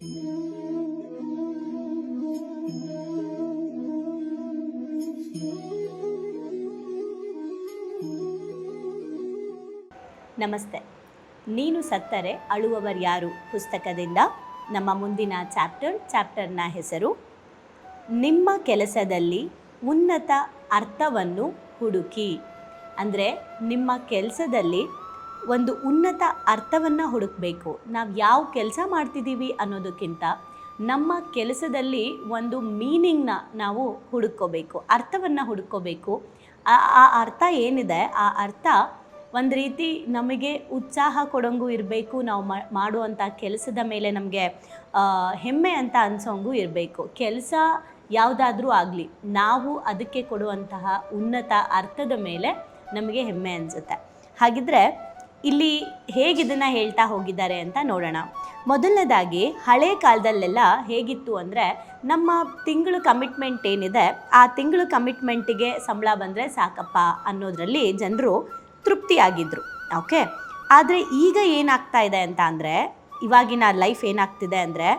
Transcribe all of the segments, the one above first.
ನಮಸ್ತೆ. ನೀನು ಸತ್ತರೆ ಅಳುವವರ್ಯಾರು ಪುಸ್ತಕದಿಂದ ನಮ್ಮ ಮುಂದಿನ ಚಾಪ್ಟರ್, ಚಾಪ್ಟರ್ನ ಹೆಸರು, ನಿಮ್ಮ ಕೆಲಸದಲ್ಲಿ ಉನ್ನತ ಅರ್ಥವನ್ನು ಹುಡುಕಿ. ಅಂದರೆ ನಿಮ್ಮ ಕೆಲಸದಲ್ಲಿ ಒಂದು ಉನ್ನತ ಅರ್ಥವನ್ನು ಹುಡುಕಬೇಕು. ನಾವು ಯಾವ ಕೆಲಸ ಮಾಡ್ತಿದ್ದೀವಿ ಅನ್ನೋದಕ್ಕಿಂತ ನಮ್ಮ ಕೆಲಸದಲ್ಲಿ ಒಂದು ಮೀನಿಂಗ್ನ ನಾವು ಹುಡುಕೋಬೇಕು ಅರ್ಥವನ್ನು ಹುಡುಕೋಬೇಕು ಆ ಅರ್ಥ ಏನಿದೆ? ಆ ಅರ್ಥ ಒಂದು ರೀತಿ ನಮಗೆ ಉತ್ಸಾಹ ಕೊಡೋಂಗು ಇರಬೇಕು, ನಾವು ಮಾಡುವಂಥ ಕೆಲಸದ ಮೇಲೆ ನಮಗೆ ಹೆಮ್ಮೆ ಅಂತ ಅನ್ಸೋಂಗು ಇರಬೇಕು. ಕೆಲಸ ಯಾವುದಾದ್ರೂ ಆಗಲಿ, ನಾವು ಅದಕ್ಕೆ ಕೊಡುವಂತಹ ಉನ್ನತ ಅರ್ಥದ ಮೇಲೆ ನಮಗೆ ಹೆಮ್ಮೆ ಅನಿಸುತ್ತೆ. ಹಾಗಿದ್ರೆ ಇಲ್ಲಿ ಹೇಗಿದನ್ನು ಹೇಳ್ತಾ ಹೋಗಿದ್ದಾರೆ ಅಂತ ನೋಡೋಣ. ಮೊದಲನೇದಾಗಿ ಹಳೆ ಕಾಲದಲ್ಲೆಲ್ಲ ಹೇಗಿತ್ತು ಅಂದರೆ ನಮ್ಮ ತಿಂಗಳು ಕಮಿಟ್ಮೆಂಟ್ ಏನಿದೆ, ಆ ತಿಂಗಳು ಕಮಿಟ್ಮೆಂಟಿಗೆ ಸಂಬಳ ಬಂದರೆ ಸಾಕಪ್ಪ ಅನ್ನೋದರಲ್ಲಿ ಜನರು ತೃಪ್ತಿಯಾಗಿದ್ದರು ಓಕೆ ಆದರೆ ಈಗ ಏನಾಗ್ತಾ ಇದೆ ಅಂತ ಅಂದರೆ, ಇವಾಗಿನ ಲೈಫ್ ಏನಾಗ್ತಿದೆ ಅಂದರೆ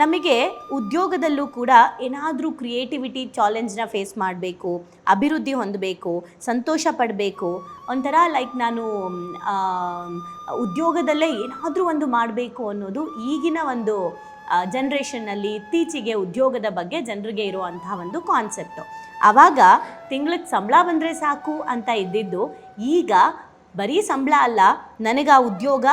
ನಮಗೆ ಉದ್ಯೋಗದಲ್ಲೂ ಕೂಡ ಏನಾದರೂ ಕ್ರಿಯೇಟಿವಿಟಿ ಚಾಲೆಂಜ್ನ ಫೇಸ್ ಮಾಡಬೇಕು, ಅಭಿವೃದ್ಧಿ ಹೊಂದಬೇಕು, ಸಂತೋಷ ಪಡಬೇಕು, ಒಂಥರ ಲೈಕ್ ನಾನು ಉದ್ಯೋಗದಲ್ಲೇ ಏನಾದರೂ ಒಂದು ಮಾಡಬೇಕು ಅನ್ನೋದು ಈಗಿನ ಒಂದು ಜನ್ರೇಷನ್ನಲ್ಲಿ ಇತ್ತೀಚೆಗೆ ಉದ್ಯೋಗದ ಬಗ್ಗೆ ಜನರಿಗೆ ಇರುವಂತಹ ಒಂದು ಕಾನ್ಸೆಪ್ಟು ಆವಾಗ ತಿಂಗಳಿಗೆ ಸಂಬಳ ಬಂದರೆ ಸಾಕು ಅಂತ ಇದ್ದಿದ್ದು, ಈಗ ಬರೀ ಸಂಬಳ ಅಲ್ಲ, ನನಗೆ ಆ ಉದ್ಯೋಗ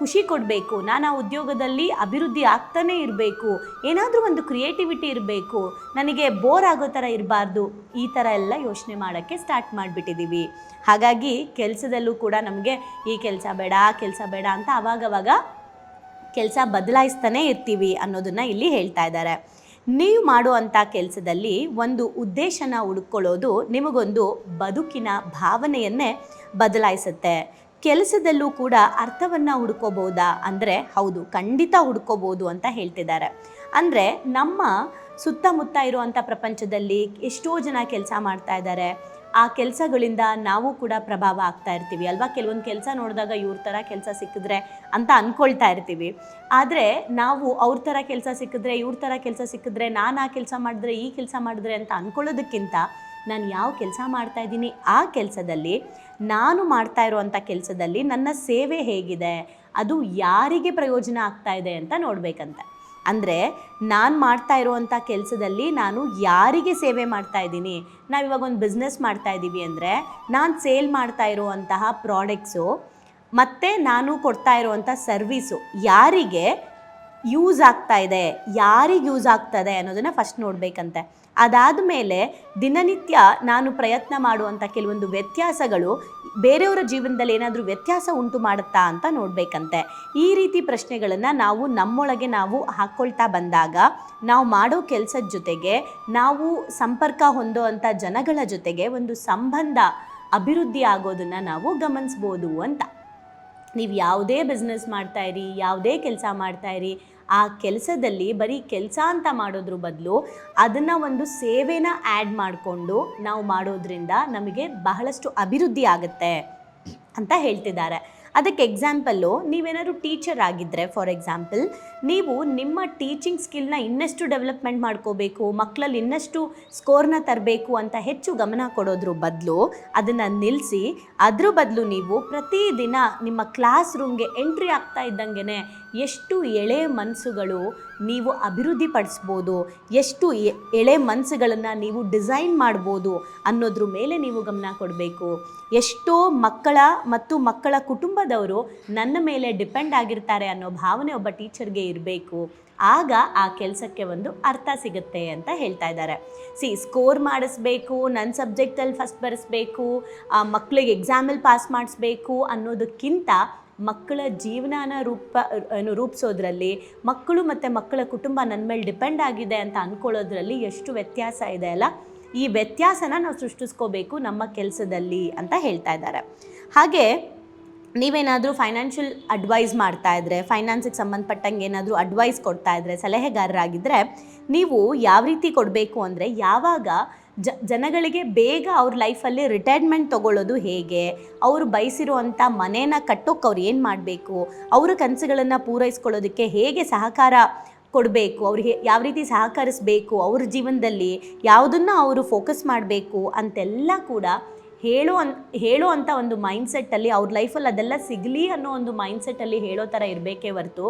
ಖುಷಿ ಕೊಡಬೇಕು, ನಾನು ಆ ಉದ್ಯೋಗದಲ್ಲಿ ಅಭಿವೃದ್ಧಿ ಆಗ್ತಾನೇ ಇರಬೇಕು, ಏನಾದರೂ ಒಂದು ಕ್ರಿಯೇಟಿವಿಟಿ ಇರಬೇಕು, ನನಗೆ ಬೋರ್ ಆಗೋ ಥರ ಇರಬಾರ್ದು, ಈ ಥರ ಎಲ್ಲ ಯೋಚನೆ ಮಾಡೋಕ್ಕೆ ಸ್ಟಾರ್ಟ್ ಮಾಡಿಬಿಟ್ಟಿದ್ದೀವಿ. ಹಾಗಾಗಿ ಕೆಲಸದಲ್ಲೂ ಕೂಡ ನಮಗೆ ಈ ಕೆಲಸ ಬೇಡ, ಆ ಕೆಲಸ ಬೇಡ ಅಂತ ಅವಾಗವಾಗ ಕೆಲಸ ಬದಲಾಯಿಸ್ತಾನೆ ಇರ್ತೀವಿ ಅನ್ನೋದನ್ನು ಇಲ್ಲಿ ಹೇಳ್ತಾ ಇದ್ದಾರೆ. ನೀವು ಮಾಡುವಂಥ ಕೆಲಸದಲ್ಲಿ ಒಂದು ಉದ್ದೇಶನ ಹುಡುಕೊಳ್ಳೋದು ನಿಮಗೊಂದು ಬದುಕಿನ ಭಾವನೆಯನ್ನೇ ಬದಲಾಯಿಸುತ್ತೆ. ಕೆಲಸದಲ್ಲೂ ಕೂಡ ಅರ್ಥವನ್ನು ಹುಡ್ಕೋಬೋದಾ? ಅಂದರೆ ಹೌದು, ಖಂಡಿತ ಹುಡ್ಕೋಬೋದು ಅಂತ ಹೇಳ್ತಿದ್ದಾರೆ. ಅಂದರೆ ನಮ್ಮ ಸುತ್ತಮುತ್ತ ಇರುವಂಥ ಪ್ರಪಂಚದಲ್ಲಿ ಎಷ್ಟೋ ಜನ ಕೆಲಸ ಮಾಡ್ತಾ ಇದ್ದಾರೆ. ಆ ಕೆಲಸಗಳಿಂದ ನಾವು ಕೂಡ ಪ್ರಭಾವ ಆಗ್ತಾ ಇರ್ತೀವಿ. ಅಲ್ವಾ? ಕೆಲವೊಂದು ಕೆಲಸ ನೋಡಿದಾಗ ಇವ್ರ ಥರ ಕೆಲಸ ಸಿಕ್ಕಿದ್ರೆ ಅಂತ ಅಂದ್ಕೊಳ್ತಾ ಇರ್ತೀವಿ. ಆದರೆ ನಾವು ಅವ್ರ ಥರ ಕೆಲಸ ಸಿಕ್ಕಿದ್ರೆ, ಇವ್ರ ಥರ ಕೆಲಸ ಸಿಕ್ಕಿದ್ರೆ, ನಾನು ಆ ಕೆಲಸ ಮಾಡಿದ್ರೆ, ಈ ಕೆಲಸ ಮಾಡಿದ್ರೆ ಅಂತ ಅಂದ್ಕೊಳ್ಳೋದಕ್ಕಿಂತ ನಾನು ಯಾವ ಕೆಲಸ ಮಾಡ್ತಾ ಇದ್ದೀನಿ ಆ ಕೆಲಸದಲ್ಲಿ ನಾನು ಮಾಡ್ತಾ ಇರುವಂಥ ಕೆಲಸದಲ್ಲಿ ನನ್ನ ಸೇವೆ ಹೇಗಿದೆ, ಅದು ಯಾರಿಗೆ ಪ್ರಯೋಜನ ಆಗ್ತಾ ಇದೆ ಅಂತ ನೋಡಬೇಕಂತೆ. ಅಂದರೆ ನಾನು ಮಾಡ್ತಾ ಇರುವಂಥ ಕೆಲಸದಲ್ಲಿ ನಾನು ಯಾರಿಗೆ ಸೇವೆ ಮಾಡ್ತಾ ಇದ್ದೀನಿ ನಾವಿವಾಗ ಒಂದು ಬಿಸ್ನೆಸ್ ಮಾಡ್ತಾ ಇದ್ದೀವಿ ಅಂದರೆ ನಾನು ಸೇಲ್ ಮಾಡ್ತಾ ಇರುವಂತಹ ಪ್ರಾಡಕ್ಟ್ಸು ಮತ್ತು ನಾನು ಕೊಡ್ತಾ ಇರುವಂಥ ಸರ್ವೀಸು ಯಾರಿಗೆ ಯೂಸ್ ಆಗ್ತಾ ಇದೆ, ಯಾರಿಗೆ ಯೂಸ್ ಆಗ್ತದೆ ಅನ್ನೋದನ್ನು ಫಸ್ಟ್ ನೋಡಬೇಕಂತೆ. ಅದಾದ ಮೇಲೆ ದಿನನಿತ್ಯ ನಾನು ಪ್ರಯತ್ನ ಮಾಡುವಂಥ ಕೆಲವೊಂದು ವ್ಯತ್ಯಾಸಗಳು ಬೇರೆಯವರ ಜೀವನದಲ್ಲಿ ಏನಾದರೂ ವ್ಯತ್ಯಾಸ ಉಂಟು ಮಾಡುತ್ತಾ ಅಂತ ನೋಡಬೇಕಂತೆ. ಈ ರೀತಿ ಪ್ರಶ್ನೆಗಳನ್ನು ನಾವು ನಮ್ಮೊಳಗೆ ನಾವು ಹಾಕ್ಕೊಳ್ತಾ ಬಂದಾಗ, ನಾವು ಮಾಡೋ ಕೆಲಸದ ಜೊತೆಗೆ, ನಾವು ಸಂಪರ್ಕ ಹೊಂದೋವಂಥ ಜನಗಳ ಜೊತೆಗೆ ಒಂದು ಸಂಬಂಧ ಅಭಿವೃದ್ಧಿ ಆಗೋದನ್ನು ನಾವು ಗಮನಿಸ್ಬೋದು ಅಂತ. ನೀವು ಯಾವುದೇ ಬಿಸ್ನೆಸ್ ಇರಿ, ಯಾವುದೇ ಕೆಲಸ ಮಾಡ್ತಾ ಇರಿ ಆ ಕೆಲಸದಲ್ಲಿ ಬರೀ ಕೆಲಸ ಅಂತ ಮಾಡೋದ್ರ ಬದಲು ಅದನ್ನು ಒಂದು ಸೇವೆನ ಆ್ಯಡ್ ಮಾಡಿಕೊಂಡು ನಾವು ಮಾಡೋದ್ರಿಂದ ನಮಗೆ ಬಹಳಷ್ಟು ಅಭಿವೃದ್ಧಿ ಆಗುತ್ತೆ ಅಂತ ಹೇಳ್ತಿದ್ದಾರೆ. ಅದಕ್ಕೆ ಎಕ್ಸಾಂಪಲ್ಲು ನೀವೇನಾದ್ರು ಟೀಚರ್ ಆಗಿದ್ದರೆ ಫಾರ್ ಎಕ್ಸಾಂಪಲ್ ನೀವು ನಿಮ್ಮ ಟೀಚಿಂಗ್ ಸ್ಕಿಲ್ನ ಇನ್ನಷ್ಟು ಡೆವಲಪ್ಮೆಂಟ್ ಮಾಡ್ಕೋಬೇಕು ಮಕ್ಕಳಲ್ಲಿ ಇನ್ನಷ್ಟು ಸ್ಕೋರ್ನ ತರಬೇಕು ಅಂತ ಹೆಚ್ಚು ಗಮನ ಕೊಡೋದ್ರ ಬದಲು ಅದನ್ನು ನಿಲ್ಲಿಸಿ ಅದ್ರ ಬದಲು ನೀವು ಪ್ರತಿದಿನ ನಿಮ್ಮ ಕ್ಲಾಸ್ ರೂಮ್ಗೆ ಎಂಟ್ರಿ ಆಗ್ತಾ ಇದ್ದಂಗೆ ಎಷ್ಟು ಎಳೆ ಮನಸ್ಸುಗಳು ನೀವು ಅಭಿವೃದ್ಧಿ ಪಡಿಸ್ಬೋದು ಎಷ್ಟು ಎಳೆ ಮನಸ್ಸುಗಳನ್ನು ನೀವು ಡಿಸೈನ್ ಮಾಡ್ಬೋದು ಅನ್ನೋದ್ರ ಮೇಲೆ ನೀವು ಗಮನ ಕೊಡಬೇಕು. ಎಷ್ಟೋ ಮಕ್ಕಳ ಮತ್ತು ಮಕ್ಕಳ ಕುಟುಂಬದವರು ನನ್ನ ಮೇಲೆ ಡಿಪೆಂಡ್ ಆಗಿರ್ತಾರೆ ಅನ್ನೋ ಭಾವನೆ ಒಬ್ಬ ಟೀಚರ್ಗೆ ಇರಬೇಕು. ಆಗ ಆ ಕೆಲಸಕ್ಕೆ ಒಂದು ಅರ್ಥ ಸಿಗುತ್ತೆ ಅಂತ ಹೇಳ್ತಾ ಇದ್ದಾರೆ. ಸಿ, ಸ್ಕೋರ್ ಮಾಡಿಸ್ಬೇಕು, ನನ್ನ ಸಬ್ಜೆಕ್ಟಲ್ಲಿ ಫಸ್ಟ್ ಬರೆಸ್ಬೇಕು ಮಕ್ಕಳಿಗೆ ಎಕ್ಸಾಮಲ್ಲಿ ಪಾಸ್ ಮಾಡಿಸ್ಬೇಕು ಅನ್ನೋದಕ್ಕಿಂತ ಮಕ್ಕಳ ಜೀವನಾನ ರೂಪ ರೂಪಿಸೋದ್ರಲ್ಲಿ, ಮಕ್ಕಳು ಮತ್ತು ಮಕ್ಕಳ ಕುಟುಂಬ ನನ್ನ ಮೇಲೆ ಡಿಪೆಂಡ್ ಆಗಿದೆ ಅಂತ ಅಂದ್ಕೊಳ್ಳೋದ್ರಲ್ಲಿ ಎಷ್ಟು ವ್ಯತ್ಯಾಸ ಇದೆ ಅಲ್ಲ? ಈ ವ್ಯತ್ಯಾಸನ ನಾವು ಸೃಷ್ಟಿಸ್ಕೋಬೇಕು ನಮ್ಮ ಕೆಲಸದಲ್ಲಿ ಅಂತ ಹೇಳ್ತಾ ಇದ್ದಾರೆ. ಹಾಗೆ, ನೀವೇನಾದರೂ ಫೈನಾನ್ಷಿಯಲ್ ಅಡ್ವೈಸ್ ಮಾಡ್ತಾ ಇದ್ದರೆ ಫೈನಾನ್ಸಿಗೆ ಸಂಬಂಧಪಟ್ಟಂಗೆ ಏನಾದರೂ ಅಡ್ವೈಸ್ ಕೊಡ್ತಾ ಇದ್ರೆ ಸಲಹೆಗಾರರಾಗಿದ್ದರೆ ನೀವು ಯಾವ ರೀತಿ ಕೊಡಬೇಕು ಅಂದರೆ, ಯಾವಾಗ ಜ, ಜನಗಳಿಗೆ ಬೇಗ ಅವ್ರ ಲೈಫಲ್ಲಿ ರಿಟೈರ್ಮೆಂಟ್ ತೊಗೊಳ್ಳೋದು ಹೇಗೆ? ಅವರು ಬಯಸಿರುವಂಥ ಮನೇನ ಕಟ್ಟೋಕ್ಕೆ ಅವ್ರು ಏನು ಮಾಡಬೇಕು? ಅವರ ಕನಸುಗಳನ್ನು ಪೂರೈಸ್ಕೊಳ್ಳೋದಕ್ಕೆ ಹೇಗೆ ಸಹಕಾರ ಕೊಡಬೇಕು? ಅವ್ರಿಗೆ ಯಾವ ರೀತಿ ಸಹಕರಿಸಬೇಕು? ಅವ್ರ ಜೀವನದಲ್ಲಿ ಯಾವುದನ್ನು ಅವರು ಫೋಕಸ್ ಮಾಡಬೇಕು ಅಂತೆಲ್ಲ ಕೂಡ ಹೇಳೋ ಅನ್, ಹೇಳೋ ಅಂಥ ಒಂದು ಮೈಂಡ್ಸೆಟ್ಟಲ್ಲಿ ಅವ್ರ ಲೈಫಲ್ಲಿ ಅದೆಲ್ಲ ಸಿಗಲಿ ಅನ್ನೋ ಒಂದು ಮೈಂಡ್ಸೆಟ್ಟಲ್ಲಿ ಹೇಳೋ ಥರ ಇರಬೇಕೇ ಹೊರತು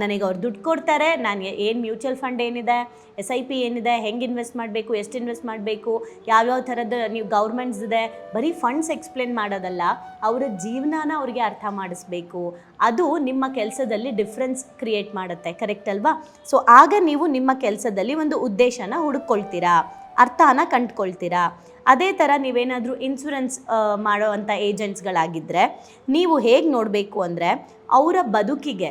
ನನಗೆ ಅವ್ರು ದುಡ್ಡು ಕೊಡ್ತಾರೆ. ನಾನು ಏನು ಮ್ಯೂಚುವಲ್ ಫಂಡ್ ಏನಿದೆ ಎಸ್ ಐ ಪಿ ಏನಿದೆ, ಹೆಂಗೆ ಇನ್ವೆಸ್ಟ್ ಮಾಡಬೇಕು, ಎಷ್ಟು ಇನ್ವೆಸ್ಟ್ ಮಾಡಬೇಕು, ಯಾವ್ಯಾವ ಥರದ್ದು ನೀವು ಗೌರ್ಮೆಂಟ್ಸ್ ಇದೆ, ಬರೀ ಫಂಡ್ಸ್ ಎಕ್ಸ್ಪ್ಲೇನ್ ಮಾಡೋದಲ್ಲ, ಅವರ ಜೀವನಾನ ಅವ್ರಿಗೆ ಅರ್ಥ ಮಾಡಿಸ್ಬೇಕು. ಅದು ನಿಮ್ಮ ಕೆಲಸದಲ್ಲಿ ಡಿಫ್ರೆನ್ಸ್ ಕ್ರಿಯೇಟ್ ಮಾಡುತ್ತೆ ಕರೆಕ್ಟ್ ಅಲ್ವಾ? ಸೊ ಆಗ ನೀವು ನಿಮ್ಮ ಕೆಲಸದಲ್ಲಿ ಒಂದು ಉದ್ದೇಶನ ಹುಡುಕೊಳ್ತೀರಾ, ಅರ್ಥನ ಕಂಡುಕೊಳ್ತೀರಾ. ಅದೇ ಥರ ನೀವೇನಾದರೂ ಇನ್ಶೂರೆನ್ಸ್ ಮಾಡೋವಂಥ ಏಜೆಂಟ್ಸ್ಗಳಾಗಿದ್ದರೆ ನೀವು ಹೇಗೆ ನೋಡಬೇಕು ಅಂದರೆ, ಅವರ ಬದುಕಿಗೆ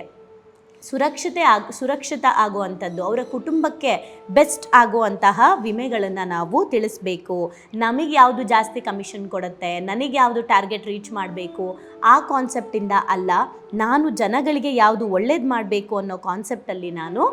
ಸುರಕ್ಷತೆ ಆಗ, ಸುರಕ್ಷಿತ ಆಗುವಂಥದ್ದು, ಅವರ ಕುಟುಂಬಕ್ಕೆ ಬೆಸ್ಟ್ ಆಗುವಂತಹ ವಿಮೆಗಳನ್ನು ನಾವು ತಿಳಿಸ್ಬೇಕು. ನಮಗೆ ಯಾವುದು ಜಾಸ್ತಿ ಕಮಿಷನ್ ಕೊಡುತ್ತೆ, ನನಗೆ ಯಾವುದು ಟಾರ್ಗೆಟ್ ರೀಚ್ ಮಾಡಬೇಕು, ಆ ಕಾನ್ಸೆಪ್ಟಿಂದ ಅಲ್ಲ, ನಾನು ಜನಗಳಿಗೆ ಯಾವುದು ಒಳ್ಳೇದು ಮಾಡಬೇಕು ಅನ್ನೋ ಕಾನ್ಸೆಪ್ಟಲ್ಲಿ ನಾನು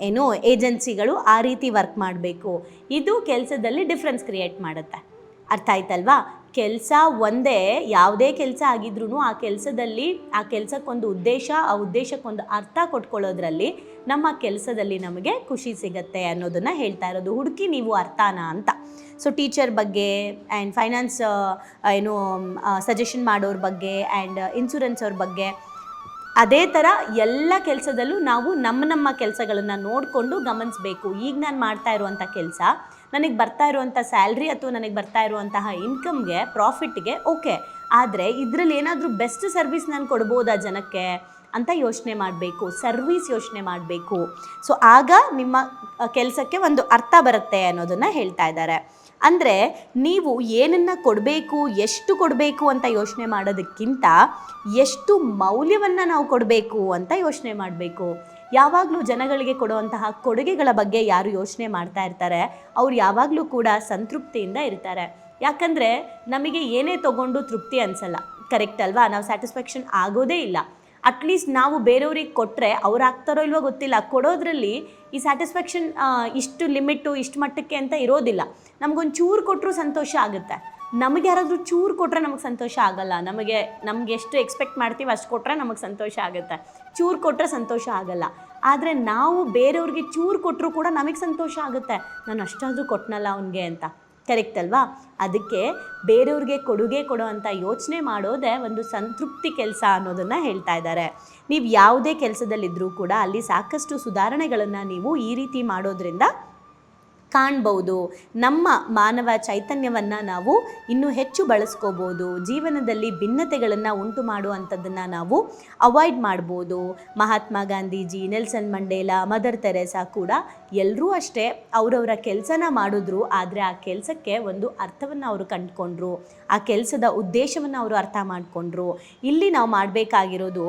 ಏನು ಏಜೆನ್ಸಿಗಳು ಆ ರೀತಿ ವರ್ಕ್ ಮಾಡಬೇಕು. ಇದು ಕೆಲಸದಲ್ಲಿ ಡಿಫ್ರೆನ್ಸ್ ಕ್ರಿಯೇಟ್ ಮಾಡುತ್ತೆ. ಅರ್ಥ ಆಯ್ತಲ್ವಾ? ಕೆಲಸ ಒಂದೇ, ಯಾವುದೇ ಕೆಲಸ ಆಗಿದ್ರೂ ಆ ಕೆಲಸದಲ್ಲಿ, ಆ ಕೆಲಸಕ್ಕೊಂದು ಉದ್ದೇಶ, ಆ ಉದ್ದೇಶಕ್ಕೊಂದು ಅರ್ಥ ಕೊಟ್ಕೊಳ್ಳೋದ್ರಲ್ಲಿ ನಮ್ಮ ಕೆಲಸದಲ್ಲಿ ನಮಗೆ ಖುಷಿ ಸಿಗತ್ತೆ ಅನ್ನೋದನ್ನು ಹೇಳ್ತಾ ಇರೋದು. ಹುಡುಕಿ ನೀವು ಅರ್ಥಾನ ಅಂತ. ಸೊ ಟೀಚರ್ ಬಗ್ಗೆ ಆ್ಯಂಡ್ ಫೈನಾನ್ಸ್ ಏನು ಸಜೆಷನ್ ಮಾಡೋರ ಬಗ್ಗೆ ಆ್ಯಂಡ್ ಇನ್ಸೂರೆನ್ಸ್ ಅವ್ರ ಬಗ್ಗೆ, ಅದೇ ಥರ ಎಲ್ಲ ಕೆಲಸದಲ್ಲೂ ನಾವು ನಮ್ಮ ನಮ್ಮ ಕೆಲಸಗಳನ್ನು ನೋಡಿಕೊಂಡು ಗಮನಿಸಬೇಕು. ಈಗ ನಾನು ಮಾಡ್ತಾ ಇರುವಂಥ ಕೆಲಸ ನನಗೆ ಬರ್ತಾ ಇರುವಂಥ ಸ್ಯಾಲ್ರಿ ಅಥವಾ ನನಗೆ ಬರ್ತಾ ಇರುವಂತಹ ಇನ್ಕಮ್ಗೆ, ಪ್ರಾಫಿಟ್ಗೆ ಓಕೆ. ಆದರೆ ಇದರಲ್ಲಿ ಏನಾದರೂ ಬೆಸ್ಟ್ ಸರ್ವಿಸ್ ನಾನು ಕೊಡ್ಬೋದಾ ಜನಕ್ಕೆ ಅಂತ ಯೋಚನೆ ಮಾಡಬೇಕು, ಸರ್ವಿಸ್ ಯೋಚನೆ ಮಾಡಬೇಕು. ಸೊ, ಆಗ ನಿಮ್ಮ ಕೆಲಸಕ್ಕೆ ಒಂದು ಅರ್ಥ ಬರುತ್ತೆ ಅನ್ನೋದನ್ನು ಹೇಳ್ತಾ ಇದ್ದಾರೆ. ಅಂದರೆ ನೀವು ಏನನ್ನು ಕೊಡಬೇಕು, ಎಷ್ಟು ಕೊಡಬೇಕು ಅಂತ ಯೋಚನೆ ಮಾಡೋದಕ್ಕಿಂತ ಎಷ್ಟು ಮೌಲ್ಯವನ್ನು ನಾವು ಕೊಡಬೇಕು ಅಂತ ಯೋಚನೆ ಮಾಡಬೇಕು. ಯಾವಾಗಲೂ ಜನಗಳಿಗೆ ಕೊಡುವಂತಹ ಕೊಡುಗೆಗಳ ಬಗ್ಗೆ ಯಾರು ಯೋಚನೆ ಮಾಡ್ತಾ ಇರ್ತಾರೆ, ಅವ್ರು ಯಾವಾಗಲೂ ಕೂಡ ಸಂತೃಪ್ತಿಯಿಂದ ಇರ್ತಾರೆ. ಯಾಕಂದರೆ ನಮಗೆ ಏನೇ ತಗೊಂಡು ತೃಪ್ತಿ ಅನಿಸಲ್ಲ. ಕರೆಕ್ಟ್ ಅಲ್ವಾ? ನಾವು ಸ್ಯಾಟಿಸ್ಫ್ಯಾಕ್ಷನ್ ಆಗೋದೇ ಇಲ್ಲ. ಅಟ್ಲೀಸ್ಟ್ ನಾವು ಬೇರೆಯವ್ರಿಗೆ ಕೊಟ್ಟರೆ ಅವ್ರು ಆಗ್ತಾರೋ ಇಲ್ವೋ ಗೊತ್ತಿಲ್ಲ. ಕೊಡೋದ್ರಲ್ಲಿ ಈ ಸ್ಯಾಟಿಸ್ಫ್ಯಾಕ್ಷನ್ ಇಷ್ಟು ಲಿಮಿಟು ಇಷ್ಟು ಮಟ್ಟಕ್ಕೆ ಅಂತ ಇರೋದಿಲ್ಲ. ನಮಗೊಂದು ಚೂರು ಕೊಟ್ಟರು ಸಂತೋಷ ಆಗುತ್ತೆ. ನಮಗೆ ಯಾರಾದರೂ ಚೂರು ಕೊಟ್ಟರೆ ನಮಗೆ ಸಂತೋಷ ಆಗಲ್ಲ. ನಮಗೆ, ನಮ್ಗೆ ಎಷ್ಟು ಎಕ್ಸ್ಪೆಕ್ಟ್ ಮಾಡ್ತೀವಿ ಅಷ್ಟು ಕೊಟ್ಟರೆ ನಮಗೆ ಸಂತೋಷ ಆಗುತ್ತೆ. ಚೂರು ಕೊಟ್ಟರೆ ಸಂತೋಷ ಆಗಲ್ಲ. ಆದರೆ ನಾವು ಬೇರೆಯವ್ರಿಗೆ ಚೂರು ಕೊಟ್ಟರು ಕೂಡ ನಮಗೆ ಸಂತೋಷ ಆಗುತ್ತೆ. ನಾನು ಅಷ್ಟಾದರೂ ಕೊಟ್ಟನಲ್ಲ ಅವನಿಗೆ ಅಂತ. ಕರೆಕ್ಟ್ ಅಲ್ವಾ? ಅದಕ್ಕೆ ಬೇರೆಯವ್ರಿಗೆ ಕೊಡುಗೆ ಕೊಡೋ ಅಂತ ಯೋಚನೆ ಮಾಡೋದೇ ಒಂದು ಸಂತೃಪ್ತಿ ಕೆಲಸ ಅನ್ನೋದನ್ನು ಹೇಳ್ತಾ ಇದ್ದಾರೆ. ನೀವು ಯಾವುದೇ ಕೆಲಸದಲ್ಲಿದ್ದರೂ ಕೂಡ ಅಲ್ಲಿ ಸಾಕಷ್ಟು ಸುಧಾರಣೆಗಳನ್ನು ನೀವು ಈ ರೀತಿ ಮಾಡೋದ್ರಿಂದ ಕಾಣ್ಬೋದು. ನಮ್ಮ ಮಾನವ ಚೈತನ್ಯವನ್ನು ನಾವು ಇನ್ನೂ ಹೆಚ್ಚು ಬಳಸ್ಕೋಬೋದು. ಜೀವನದಲ್ಲಿ ಭಿನ್ನತೆಗಳನ್ನು ಉಂಟು ಮಾಡುವಂಥದ್ದನ್ನು ನಾವು ಅವಾಯ್ಡ್ ಮಾಡ್ಬೋದು. Mahatma Gandhiji, Nelson Mandela, Mother Teresa ಕೂಡ ಎಲ್ಲರೂ ಅಷ್ಟೇ ಅವರವರ ಕೆಲಸನ ಮಾಡಿದ್ರು. ಆದರೆ ಆ ಕೆಲಸಕ್ಕೆ ಒಂದು ಅರ್ಥವನ್ನು ಅವರು ಕಂಡುಕೊಂಡ್ರು. ಆ ಕೆಲಸದ ಉದ್ದೇಶವನ್ನು ಅವರು ಅರ್ಥ ಮಾಡಿಕೊಂಡ್ರು. ಇಲ್ಲಿ ನಾವು ಮಾಡಬೇಕಾಗಿರೋದು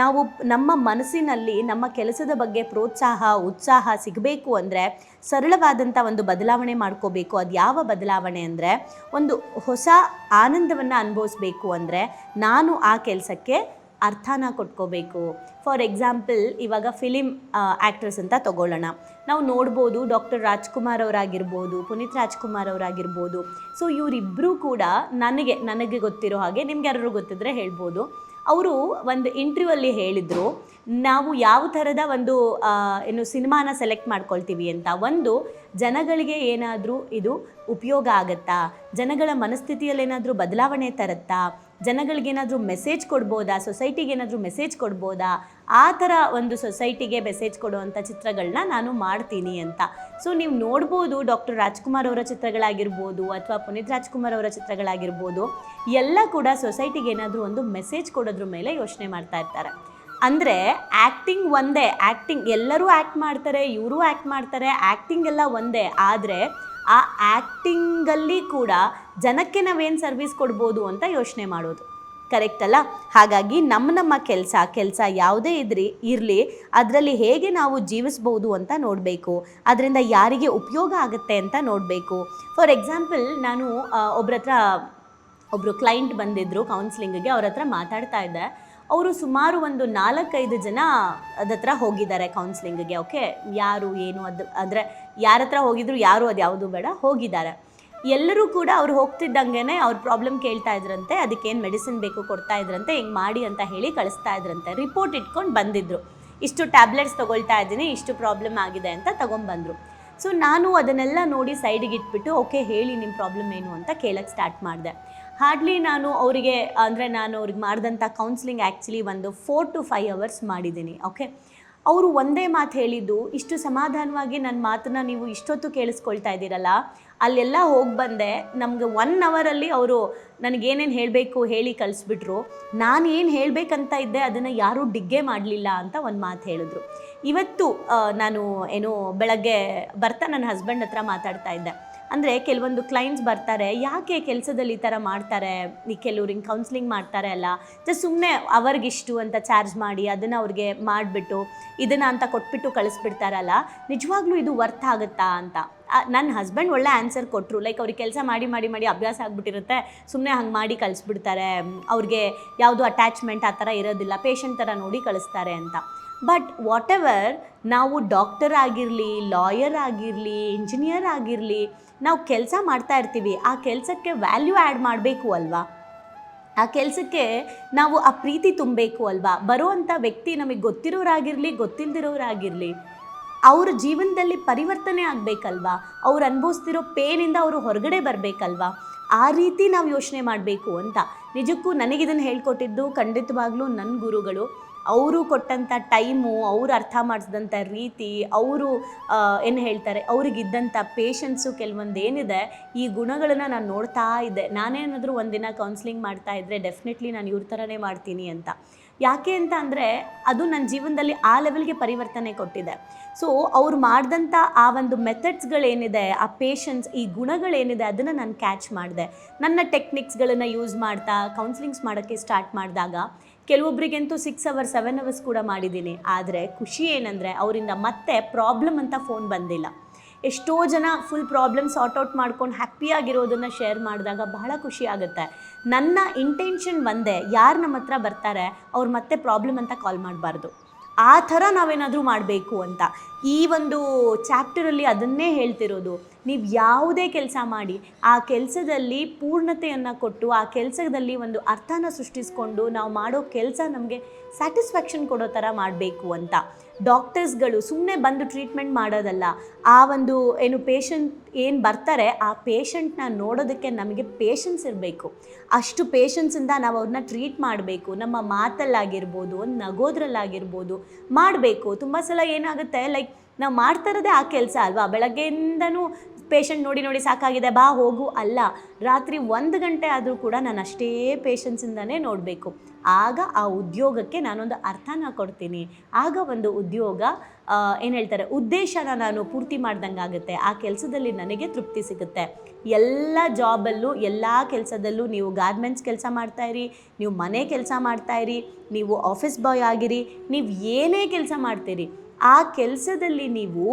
ನಾವು ನಮ್ಮ ಮನಸ್ಸಿನಲ್ಲಿ ನಮ್ಮ ಕೆಲಸದ ಬಗ್ಗೆ ಪ್ರೋತ್ಸಾಹ, ಉತ್ಸಾಹ ಸಿಗಬೇಕು ಅಂದರೆ ಸರಳವಾದಂಥ ಒಂದು ಬದಲಾವಣೆ ಮಾಡ್ಕೋಬೇಕು. ಅದು ಯಾವ ಬದಲಾವಣೆ ಅಂದರೆ ಒಂದು ಹೊಸ ಆನಂದವನ್ನು ಅನುಭವಿಸ್ಬೇಕು ಅಂದರೆ ನಾನು ಆ ಕೆಲಸಕ್ಕೆ ಅರ್ಥನ ಕೊಟ್ಕೋಬೇಕು. ಫಾರ್ ಎಕ್ಸಾಂಪಲ್, ಇವಾಗ ಫಿಲಿಮ್ ಆ್ಯಕ್ಟ್ರಸ್ ಅಂತ ತಗೊಳ್ಳೋಣ. ನಾವು ನೋಡ್ಬೋದು ಡಾಕ್ಟರ್ ರಾಜ್ಕುಮಾರ್ ಅವರಾಗಿರ್ಬೋದು, ಪುನೀತ್ ರಾಜ್ಕುಮಾರ್ ಅವರಾಗಿರ್ಬೋದು. ಸೊ ಇವರಿಬ್ಬರೂ ಕೂಡ ನನಗೆ ನನಗೆ ಗೊತ್ತಿರೋ ಹಾಗೆ ನಿಮ್ಗೆ ಯಾರು ಗೊತ್ತಿದ್ರೆ ಹೇಳ್ಬೋದು. ಅವರು ಒಂದು ಇಂಟರ್ವ್ಯೂ ಅಲ್ಲಿ ಹೇಳಿದರು ನಾವು ಯಾವ ಥರದ ಒಂದು ಏನು ಸಿನಿಮಾನ ಸೆಲೆಕ್ಟ್ ಮಾಡ್ಕೊಳ್ತೀವಿ ಅಂತ. ಒಂದು, ಜನಗಳಿಗೆ ಏನಾದರೂ ಇದು ಉಪಯೋಗ ಆಗತ್ತಾ? ಜನಗಳ ಮನಸ್ಥಿತಿಯಲ್ಲಿ ಏನಾದರೂ ಬದಲಾವಣೆ ತರುತ್ತಾ? ಜನಗಳಿಗೇನಾದರೂ ಮೆಸೇಜ್ ಕೊಡ್ಬೋದಾ? ಸೊಸೈಟಿಗೆ ಏನಾದರೂ ಮೆಸೇಜ್ ಕೊಡ್ಬೋದಾ? ಆ ಥರ ಒಂದು ಸೊಸೈಟಿಗೆ ಮೆಸೇಜ್ ಕೊಡುವಂಥ ಚಿತ್ರಗಳನ್ನ ನಾನು ಮಾಡ್ತೀನಿ ಅಂತ. ಸೊ ನೀವು ನೋಡ್ಬೋದು ಡಾಕ್ಟರ್ ರಾಜ್ಕುಮಾರ್ ಅವರ ಚಿತ್ರಗಳಾಗಿರ್ಬೋದು ಅಥವಾ ಪುನೀತ್ ರಾಜ್ಕುಮಾರ್ ಅವರ ಚಿತ್ರಗಳಾಗಿರ್ಬೋದು. ಎಲ್ಲ ಕೂಡ ಸೊಸೈಟಿಗೆ ಏನಾದರೂ ಒಂದು ಮೆಸೇಜ್ ಕೊಡೋದ್ರ ಮೇಲೆ ಯೋಚನೆ ಮಾಡ್ತಾ ಇರ್ತಾರೆ. ಅಂದರೆ ಆ್ಯಕ್ಟಿಂಗ್ ಒಂದೇ ಆ್ಯಕ್ಟಿಂಗ್ ಎಲ್ಲರೂ ಆ್ಯಕ್ಟ್ ಮಾಡ್ತಾರೆ, ಇವರು ಆ್ಯಕ್ಟ್ ಮಾಡ್ತಾರೆ ಆ್ಯಕ್ಟಿಂಗ್ ಎಲ್ಲ ಒಂದೇ. ಆದರೆ ಆ ಆ್ಯಕ್ಟಿಂಗಲ್ಲಿ ಕೂಡ ಜನಕ್ಕೆ ನಾವೇನು ಸರ್ವಿಸ್ ಕೊಡ್ಬೋದು ಅಂತ ಯೋಚನೆ ಮಾಡೋದು. ಕರೆಕ್ಟ್ ಅಲ್ಲ? ಹಾಗಾಗಿ ನಮ್ಮ ನಮ್ಮ ಕೆಲಸ ಕೆಲಸ ಯಾವುದೇ ಇದ್ರಿ, ಇರಲಿ, ಅದರಲ್ಲಿ ಹೇಗೆ ನಾವು ಜೀವಿಸ್ಬೋದು ಅಂತ ನೋಡಬೇಕು. ಅದರಿಂದ ಯಾರಿಗೆ ಉಪಯೋಗ ಆಗುತ್ತೆ ಅಂತ ನೋಡಬೇಕು. ಫಾರ್ ಎಕ್ಸಾಂಪಲ್ ನಾನು ಒಬ್ಬರ ಹತ್ರ ಒಬ್ಬರು ಕ್ಲೈಂಟ್ ಬಂದಿದ್ದರು ಕೌನ್ಸಿಲಿಂಗಿಗೆ ಅವ್ರ ಹತ್ರ ಮಾತಾಡ್ತಾ ಇದ್ದೆ. ಅವರು ಸುಮಾರು ಒಂದು ನಾಲ್ಕೈದು ಜನ ಅದತ್ರ ಹೋಗಿದ್ದಾರೆ ಕೌನ್ಸಿಲಿಂಗಿಗೆ ಓಕೆ ಯಾರು, ಏನು, ಅದು, ಅಂದರೆ ಯಾರ ಹತ್ರ ಹೋಗಿದ್ರು, ಯಾರು, ಅದು ಯಾವುದು ಬೇಡ, ಹೋಗಿದ್ದಾರೆ. ಎಲ್ಲರೂ ಕೂಡ ಅವ್ರು ಹೋಗ್ತಿದ್ದಂಗೆ ಅವ್ರ ಪ್ರಾಬ್ಲಮ್ ಕೇಳ್ತಾ ಇದ್ರಂತೆ, ಅದಕ್ಕೇನು ಮೆಡಿಸಿನ್ ಬೇಕು ಕೊಡ್ತಾ ಇದ್ರಂತೆ, ಹಿಂಗೆ ಮಾಡಿ ಅಂತ ಹೇಳಿ ಕಳಿಸ್ತಾ ಇದ್ರಂತೆ. ರಿಪೋರ್ಟ್ ಇಟ್ಕೊಂಡು ಬಂದಿದ್ರು. ಇಷ್ಟು ಟ್ಯಾಬ್ಲೆಟ್ಸ್ ತೊಗೊಳ್ತಾ ಇದ್ದೀನಿ, ಇಷ್ಟು ಪ್ರಾಬ್ಲಮ್ ಆಗಿದೆ ಅಂತ ತಗೊಂಬಂದರು. ಸೊ ನಾನು ಅದನ್ನೆಲ್ಲ ನೋಡಿ ಸೈಡಿಗೆ ಇಟ್ಬಿಟ್ಟು ಓಕೆ ಹೇಳಿ ನಿಮ್ಮ ಪ್ರಾಬ್ಲಮ್ ಏನು ಅಂತ ಕೇಳಕ್ಕೆ ಸ್ಟಾರ್ಟ್ ಮಾಡಿದೆ. ಹಾರ್ಡ್ಲಿ ನಾನು ಅವರಿಗೆ, ಅಂದರೆ ನಾನು ಅವ್ರಿಗೆ ಮಾಡಿದಂಥ ಕೌನ್ಸಿಲಿಂಗ್ ಆ್ಯಕ್ಚುಲಿ ಒಂದು ಫೋರ್ ಟು ಫೈವ್ ಅವರ್ಸ್ ಮಾಡಿದ್ದೀನಿ ಓಕೆ ಅವರು ಒಂದೇ ಮಾತು ಹೇಳಿದ್ದು, ಇಷ್ಟು ಸಮಾಧಾನವಾಗಿ ನನ್ನ ಮಾತನ್ನ ನೀವು ಇಷ್ಟೊತ್ತು ಕೇಳಿಸ್ಕೊಳ್ತಾ ಇದ್ದೀರಲ್ಲ, ಅಲ್ಲೆಲ್ಲ ಹೋಗಿ ಬಂದೆ, ನಮಗೆ ಒನ್ ಅವರಲ್ಲಿ ಅವರು ನನಗೇನೇನು ಹೇಳಬೇಕು ಹೇಳಿ ಕಳಿಸ್ಬಿಟ್ರು. ನಾನು ಏನು ಹೇಳಬೇಕಂತ ಇದ್ದೆ, ಅದನ್ನು ಯಾರೂ ಡಿಗ್ಗೆ ಮಾಡಲಿಲ್ಲ ಅಂತ ಒಂದು ಮಾತು ಹೇಳಿದ್ರು. ಇವತ್ತು ನಾನು ಏನು ಬೆಳಗ್ಗೆ ಬರ್ತಾ ನನ್ನ ಹಸ್ಬೆಂಡ್ ಹತ್ರ ಮಾತಾಡ್ತಾ ಇದ್ದೆ. ಅಂದರೆ ಕೆಲವೊಂದು ಕ್ಲೈಂಟ್ಸ್ ಬರ್ತಾರೆ. ಯಾಕೆ ಕೆಲಸದಲ್ಲಿ ಈ ಥರ ಮಾಡ್ತಾರೆ? ಈ ಕೆಲವ್ರು ಹಿಂಗೆ ಕೌನ್ಸ್ಲಿಂಗ್ ಮಾಡ್ತಾರೆ ಅಲ್ಲ. ಜ ಸುಮ್ಮನೆ ಅವ್ರಿಗಿಷ್ಟು ಅಂತ ಚಾರ್ಜ್ ಮಾಡಿ ಅದನ್ನು ಅವ್ರಿಗೆ ಮಾಡಿಬಿಟ್ಟು ಇದನ್ನು ಅಂತ ಕೊಟ್ಬಿಟ್ಟು ಕಳಿಸ್ಬಿಡ್ತಾರಲ್ಲ. ನಿಜವಾಗ್ಲೂ ಇದು ವರ್ತ್ ಆಗುತ್ತಾ ಅಂತ? ನನ್ನ ಹಸ್ಬೆಂಡ್ ಒಳ್ಳೆ ಆನ್ಸರ್ ಕೊಟ್ಟರು ಲೈಕ್ ಅವ್ರಿಗೆ ಕೆಲಸ ಮಾಡಿ ಮಾಡಿ ಮಾಡಿ ಅಭ್ಯಾಸ ಆಗಿಬಿಟ್ಟಿರುತ್ತೆ. ಸುಮ್ಮನೆ ಹಂಗೆ ಮಾಡಿ ಕಳಿಸ್ಬಿಡ್ತಾರೆ. ಅವ್ರಿಗೆ ಯಾವುದು ಅಟ್ಯಾಚ್ಮೆಂಟ್ ಆ ಥರ ಇರೋದಿಲ್ಲ. ಪೇಷಂಟ್ ಥರ ನೋಡಿ ಕಳಿಸ್ತಾರೆ ಅಂತ. ಬಟ್ ವಾಟ್ ಎವರ್ ನಾವು ಡಾಕ್ಟರ್ ಆಗಿರಲಿ ಲಾಯರ್ ಆಗಿರಲಿ ಇಂಜಿನಿಯರ್ ಆಗಿರಲಿ, ನಾವು ಕೆಲಸ ಮಾಡ್ತಾ ಇರ್ತೀವಿ. ಆ ಕೆಲಸಕ್ಕೆ ವ್ಯಾಲ್ಯೂ ಆ್ಯಡ್ ಮಾಡಬೇಕು ಅಲ್ವಾ? ಆ ಕೆಲಸಕ್ಕೆ ನಾವು ಆ ಪ್ರೀತಿ ತುಂಬಬೇಕು ಅಲ್ವಾ? ಬರುವಂಥ ವ್ಯಕ್ತಿ ನಮಗೆ ಗೊತ್ತಿರೋರಾಗಿರಲಿ, ಗೊತ್ತಿಲ್ದಿರೋರಾಗಿರಲಿ, ಅವ್ರ ಜೀವನದಲ್ಲಿ ಪರಿವರ್ತನೆ ಆಗಬೇಕಲ್ವಾ? ಅವ್ರು ಅನುಭವಿಸ್ತಿರೋ ಪೇನಿಂದ ಅವರು ಹೊರಗಡೆ ಬರಬೇಕಲ್ವಾ? ಆ ರೀತಿ ನಾವು ಯೋಚನೆ ಮಾಡಬೇಕು ಅಂತ. ನಿಜಕ್ಕೂ ನನಗಿದನ್ನು ಹೇಳ್ಕೊಟ್ಟಿದ್ದು ಖಂಡಿತವಾಗ್ಲೂ ನನ್ನ ಗುರುಗಳು. ಅವರು ಕೊಟ್ಟಂಥ ಟೈಮು, ಅವ್ರು ಅರ್ಥ ಮಾಡಿಸಿದಂಥ ರೀತಿ, ಅವರು ಏನು ಹೇಳ್ತಾರೆ ಅವ್ರಿಗಿದ್ದಂಥ ಪೇಷನ್ಸು ಕೆಲವೊಂದು ಏನಿದೆ ಈ ಗುಣಗಳನ್ನು ನಾನು ನೋಡ್ತಾ ಇದ್ದೆ. ನಾನೇನಾದರೂ ಒಂದಿನ ಕೌನ್ಸಿಲಿಂಗ್ ಮಾಡ್ತಾ ಇದ್ದರೆ ಡೆಫಿನೆಟ್ಲಿ ನಾನು ಇವ್ರ ಥರನೇ ಮಾಡ್ತೀನಿ ಅಂತ. ಯಾಕೆ ಅಂತ ಅಂದರೆ ಅದು ನನ್ನ ಜೀವನದಲ್ಲಿ ಆ ಲೆವೆಲ್ಗೆ ಪರಿವರ್ತನೆ ಕೊಟ್ಟಿದೆ. ಸೊ ಅವ್ರು ಮಾಡಿದಂಥ ಆ ಒಂದು ಮೆಥಡ್ಸ್ಗಳೇನಿದೆ ಆ ಪೇಷನ್ಸ್ ಈ ಗುಣಗಳೇನಿದೆ ಅದನ್ನು ನಾನು ಕ್ಯಾಚ್ ಮಾಡಿದೆ. ನನ್ನ ಟೆಕ್ನಿಕ್ಸ್ಗಳನ್ನು ಯೂಸ್ ಮಾಡ್ತಾ ಕೌನ್ಸಿಲಿಂಗ್ಸ್ ಮಾಡೋಕ್ಕೆ ಸ್ಟಾರ್ಟ್ ಮಾಡಿದಾಗ ಕೆಲವೊಬ್ಬರಿಗಂತೂ ಸಿಕ್ಸ್ ಅವರ್ಸ್ ಸೆವೆನ್ ಅವರ್ಸ್ ಕೂಡ ಮಾಡಿದ್ದೀನಿ. ಆದರೆ ಖುಷಿ ಏನಂದರೆ ಅವರಿಂದ ಮತ್ತೆ ಪ್ರಾಬ್ಲಮ್ ಅಂತ ಫೋನ್ ಬಂದಿಲ್ಲ. ಎಷ್ಟೋ ಜನ ಫುಲ್ ಪ್ರಾಬ್ಲಮ್ ಸಾರ್ಟ್ ಔಟ್ ಮಾಡ್ಕೊಂಡು ಹ್ಯಾಪಿಯಾಗಿರೋದನ್ನು ಶೇರ್ ಮಾಡಿದಾಗ ಬಹಳ ಖುಷಿ ಆಗುತ್ತೆ. ನನ್ನ ಇಂಟೆನ್ಷನ್ ಒಂದೇ ಯಾರು ನಮ್ಮ ಹತ್ರ ಬರ್ತಾರೆ, ಅವ್ರು ಮತ್ತೆ ಪ್ರಾಬ್ಲಮ್ ಅಂತ ಕಾಲ್ ಮಾಡಬಾರ್ದು. ಆ ಥರ ನಾವೇನಾದರೂ ಮಾಡಬೇಕು ಅಂತ. ಈ ಒಂದು ಚಾಪ್ಟರಲ್ಲಿ ಅದನ್ನೇ ಹೇಳ್ತಿರೋದು, ನೀವು ಯಾವುದೇ ಕೆಲಸ ಮಾಡಿ, ಆ ಕೆಲಸದಲ್ಲಿ ಪೂರ್ಣತೆಯನ್ನು ಕೊಟ್ಟು, ಆ ಕೆಲಸದಲ್ಲಿ ಒಂದು ಅರ್ಥನ ಸೃಷ್ಟಿಸ್ಕೊಂಡು ನಾವು ಮಾಡೋ ಕೆಲಸ ನಮಗೆ ಸ್ಯಾಟಿಸ್ಫ್ಯಾಕ್ಷನ್ ಕೊಡೋ ಥರ ಮಾಡಬೇಕು ಅಂತ. ಡಾಕ್ಟರ್ಸ್ಗಳು ಸುಮ್ಮನೆ ಬಂದು ಟ್ರೀಟ್ಮೆಂಟ್ ಮಾಡೋದಲ್ಲ, ಆ ಒಂದು ಏನು ಪೇಷಂಟ್ ಏನು ಬರ್ತಾರೆ, ಆ ಪೇಷಂಟ್ನ ನೋಡೋದಕ್ಕೆ ನಮಗೆ ಪೇಷನ್ಸ್ ಇರಬೇಕು. ಅಷ್ಟು ಪೇಷನ್ಸಿಂದ ನಾವು ಅವ್ರನ್ನ ಟ್ರೀಟ್ ಮಾಡಬೇಕು. ನಮ್ಮ ಮಾತಲ್ಲಾಗಿರ್ಬೋದು, ನಗೋದ್ರಲ್ಲಾಗಿರ್ಬೋದು, ಮಾಡಬೇಕು. ತುಂಬ ಸಲ ಏನಾಗುತ್ತೆ ಲೈಕ್ ನಾವು ಮಾಡ್ತಾ ಇರೋದೇ ಆ ಕೆಲಸ ಅಲ್ವಾ? ಬೆಳಗ್ಗೆಯಿಂದನೂ ಪೇಷಂಟ್ ನೋಡಿ ನೋಡಿ ಸಾಕಾಗಿದೆ, ಬಾ ಹೋಗು ಅಲ್ಲ. ರಾತ್ರಿ ಒಂದು ಗಂಟೆ ಆದರೂ ಕೂಡ ನಾನು ಅಷ್ಟೇ ಪೇಷನ್ಸಿಂದನೇ ನೋಡಬೇಕು. ಆಗ ಆ ಉದ್ಯೋಗಕ್ಕೆ ನಾನೊಂದು ಅರ್ಥನ ಕೊಡ್ತೀನಿ. ಆಗ ಒಂದು ಉದ್ಯೋಗ ಏನು ಹೇಳ್ತಾರೆ, ಉದ್ದೇಶನ ನಾನು ಪೂರ್ತಿ ಮಾಡ್ದಂಗೆ ಆಗುತ್ತೆ ಆ ಕೆಲಸದಲ್ಲಿ ನನಗೆ ತೃಪ್ತಿ ಸಿಗುತ್ತೆ. ಎಲ್ಲ ಜಾಬಲ್ಲೂ, ಎಲ್ಲ ಕೆಲಸದಲ್ಲೂ ನೀವು ಗಾರ್ಮೆಂಟ್ಸ್ ಕೆಲಸ ಮಾಡ್ತಾಯಿರಿ ನೀವು ಮನೆ ಕೆಲಸ ಮಾಡ್ತಾಯಿರಿ ನೀವು ಆಫೀಸ್ ಬಾಯ್ ಆಗಿರಿ, ನೀವು ಏನೇ ಕೆಲಸ ಮಾಡ್ತೀರಿ, ಆ ಕೆಲಸದಲ್ಲಿ ನೀವು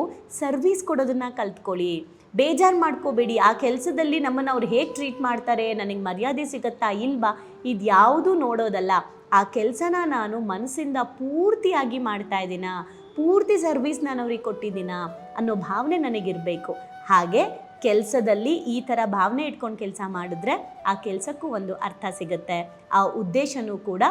ಸರ್ವಿಸ್ ಕೊಡೋದನ್ನು ಕಲ್ತ್ಕೊಳ್ಳಿ. ಬೇಜಾರು ಮಾಡ್ಕೋಬೇಡಿ. ಆ ಕೆಲಸದಲ್ಲಿ ನಮ್ಮನ್ನು ಅವ್ರು ಹೇಗೆ ಟ್ರೀಟ್ ಮಾಡ್ತಾರೆ, ನನಗೆ ಮರ್ಯಾದೆ ಸಿಗುತ್ತಾ ಇಲ್ವಾ? ಇದು ಯಾವುದೂ ನೋಡೋದಲ್ಲ. ಆ ಕೆಲಸನ ನಾನು ಮನಸ್ಸಿಂದ ಪೂರ್ತಿಯಾಗಿ ಮಾಡ್ತಾ ಇದ್ದೀನ? ಪೂರ್ತಿ ಸರ್ವಿಸ್ ನಾನು ಅವ್ರಿಗೆ ಕೊಟ್ಟಿದ್ದೀನ? ಅನ್ನೋ ಭಾವನೆ ನನಗಿರಬೇಕು. ಹಾಗೆ ಕೆಲಸದಲ್ಲಿ ಈ ಥರ ಭಾವನೆ ಇಟ್ಕೊಂಡು ಕೆಲಸ ಮಾಡಿದ್ರೆ ಆ ಕೆಲಸಕ್ಕೂ ಒಂದು ಅರ್ಥ ಸಿಗುತ್ತೆ. ಆ ಉದ್ದೇಶನೂ ಕೂಡ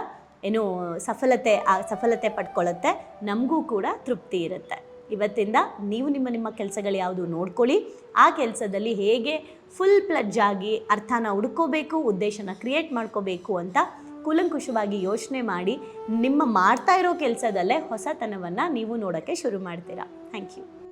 ಏನು ಸಫಲತೆ, ಆ ಸಫಲತೆ ಪಡ್ಕೊಳ್ಳುತ್ತೆ ನಮಗೂ ಕೂಡ ತೃಪ್ತಿ ಇರುತ್ತೆ. ಇವತ್ತಿಂದ ನೀವು ನಿಮ್ಮ ನಿಮ್ಮ ಕೆಲಸಗಳು ಯಾವುದು ನೋಡ್ಕೊಳ್ಳಿ. ಆ ಕೆಲಸದಲ್ಲಿ ಹೇಗೆ ಫುಲ್ ಪ್ಲಜ್ ಆಗಿ ಅರ್ಥನ ಹುಡ್ಕೋಬೇಕು, ಉದ್ದೇಶನ ಕ್ರಿಯೇಟ್ ಮಾಡ್ಕೋಬೇಕು ಅಂತ ಕೂಲಂಕುಷವಾಗಿ ಯೋಚನೆ ಮಾಡಿ ನಿಮ್ಮ ಮಾಡ್ತಾ ಇರೋ ಕೆಲಸದಲ್ಲೇ ಹೊಸತನವನ್ನು ನೀವು ನೋಡೋಕ್ಕೆ ಶುರು ಮಾಡ್ತೀರಾ. Thank you